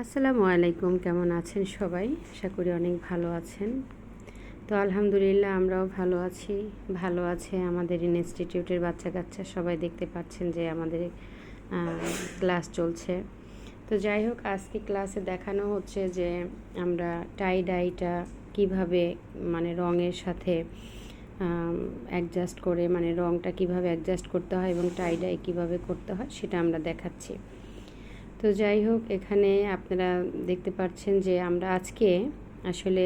আসসালামু আলাইকুম, কেমন আছেন সবাই? আশা করি অনেক ভালো আছেন। তো আলহামদুলিল্লাহ আমরাও ভালো আছি, ভালো আছে। আমাদের ইনস্টিটিউটের বাচ্চা কাচ্চা সবাই দেখতে পাচ্ছেন যে আমাদের ক্লাস চলছে। তো যাই হোক, আজকে ক্লাসে দেখানো হচ্ছে যে আমরা টাই ডাইটা কীভাবে মানে রঙের সাথে অ্যাডজাস্ট করে মানে রঙটা কীভাবে অ্যাডজাস্ট করতে হয় এবং টাই ডাই কীভাবে করতে হয়, সেটা আমরা দেখাচ্ছি। তো যাই হোক, এখানে আপনারা দেখতে পাচ্ছেন যে আমরা আজকে আসলে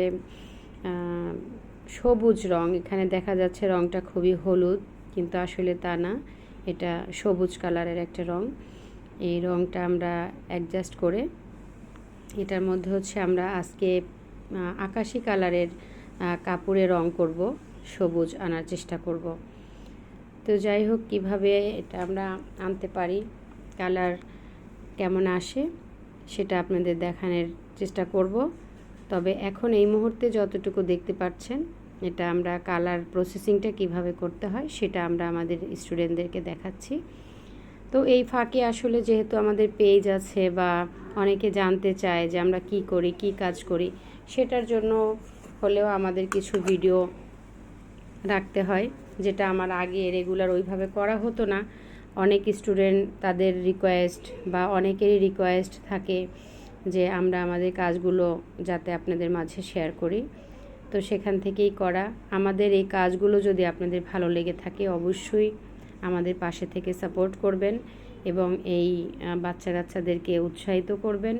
সবুজ রং, এখানে দেখা যাচ্ছে রংটা খুবই হলুদ, কিন্তু আসলে তা না, এটা সবুজ কালারের একটা রং। এই রংটা আমরা অ্যাডজাস্ট করে, এটার মধ্যে হচ্ছে আমরা আজকে আকাশি কালারের কাপড়ে রং করব, সবুজ আনার চেষ্টা করব। তো যাই হোক, কীভাবে এটা আমরা আনতে পারি, কালার কেমন আসে সেটা আপনাদের দেখানোর চেষ্টা করব। তবে এখন এই মুহূর্তে যতটুকু দেখতে পাচ্ছেন, এটা আমরা কালার প্রসেসিংটা কীভাবে করতে হয় সেটা আমরা আমাদের স্টুডেন্টদেরকে দেখাচ্ছি। তো এই ফাঁকে আসলে যেহেতু আমাদের পেজ আছে বা অনেকে জানতে চায় যে আমরা কি করি, কি কাজ করি, সেটার জন্য হলেও আমাদের কিছু ভিডিও রাখতে হয়, যেটা আমার আগে রেগুলার ওইভাবে করা হতো না। অনেক স্টুডেন্ট তাদের রিকোয়েস্ট বা অনেকেরই রিকোয়েস্ট থাকে যে আমরা আমাদের কাজগুলো যাতে আপনাদের মাঝে শেয়ার করি। তো সেখান থেকেই করা। আমাদের এই কাজগুলো যদি আপনাদের ভালো লেগে থাকে, অবশ্যই আমাদের পাশে থেকে সাপোর্ট করবেন এবং এই বাচ্চা কাচ্চাদেরকে উৎসাহিত করবেন।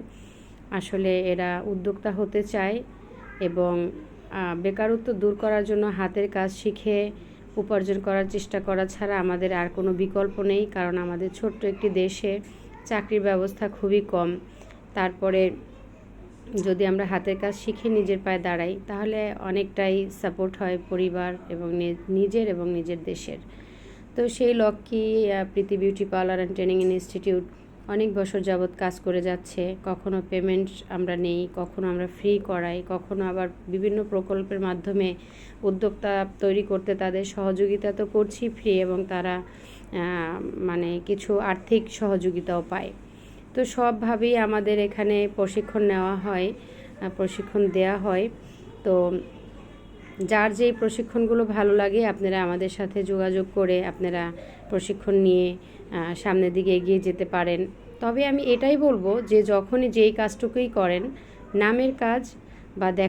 আসলে এরা উদ্যোক্তা হতে চায় এবং বেকারত্ব দূর করার জন্য হাতের কাজ শিখে উপার্জন করার চেষ্টা করা ছাড়া আমাদের আর কোনো বিকল্প নেই, কারণ আমাদের ছোট্ট একটি দেশে চাকরির ব্যবস্থা খুবই কম। তারপরে যদি আমরা হাতের কাজ শিখে নিজের পায়ে দাঁড়াই, তাহলে অনেকটাই সাপোর্ট হয় পরিবার এবং নিজের এবং নিজের দেশের। তো সেই লক্ষ্যেই Priti beauty parlour and training institute অনেক বছর যাবৎ কাজ করে যাচ্ছে, কখনো পেমেন্ট আমরা নেই, কখনো আমরা ফ্রি করাই, কখনো আবার বিভিন্ন প্রকল্পের মাধ্যমে উদ্যোক্তা তৈরি করতে তাদের সহযোগিতা তো করছি ফ্রি এবং তারা মানে কিছু আর্থিক সহযোগিতাও পায়। তো সবভাবেই আমাদের এখানে প্রশিক্ষণ নেওয়া হয় প্রশিক্ষণ দেয়া হয়। তো যার যেই প্রশিক্ষণগুলো ভালো লাগে, আপনারা আমাদের সাথে যোগাযোগ করে আপনারা প্রশিক্ষণ নিয়ে সামনের দিকে এগিয়ে যেতে পারেন। তবে আমি এটাই বলব যে যখনই যেই কাজটুকুই করেন, নামের কাজ বা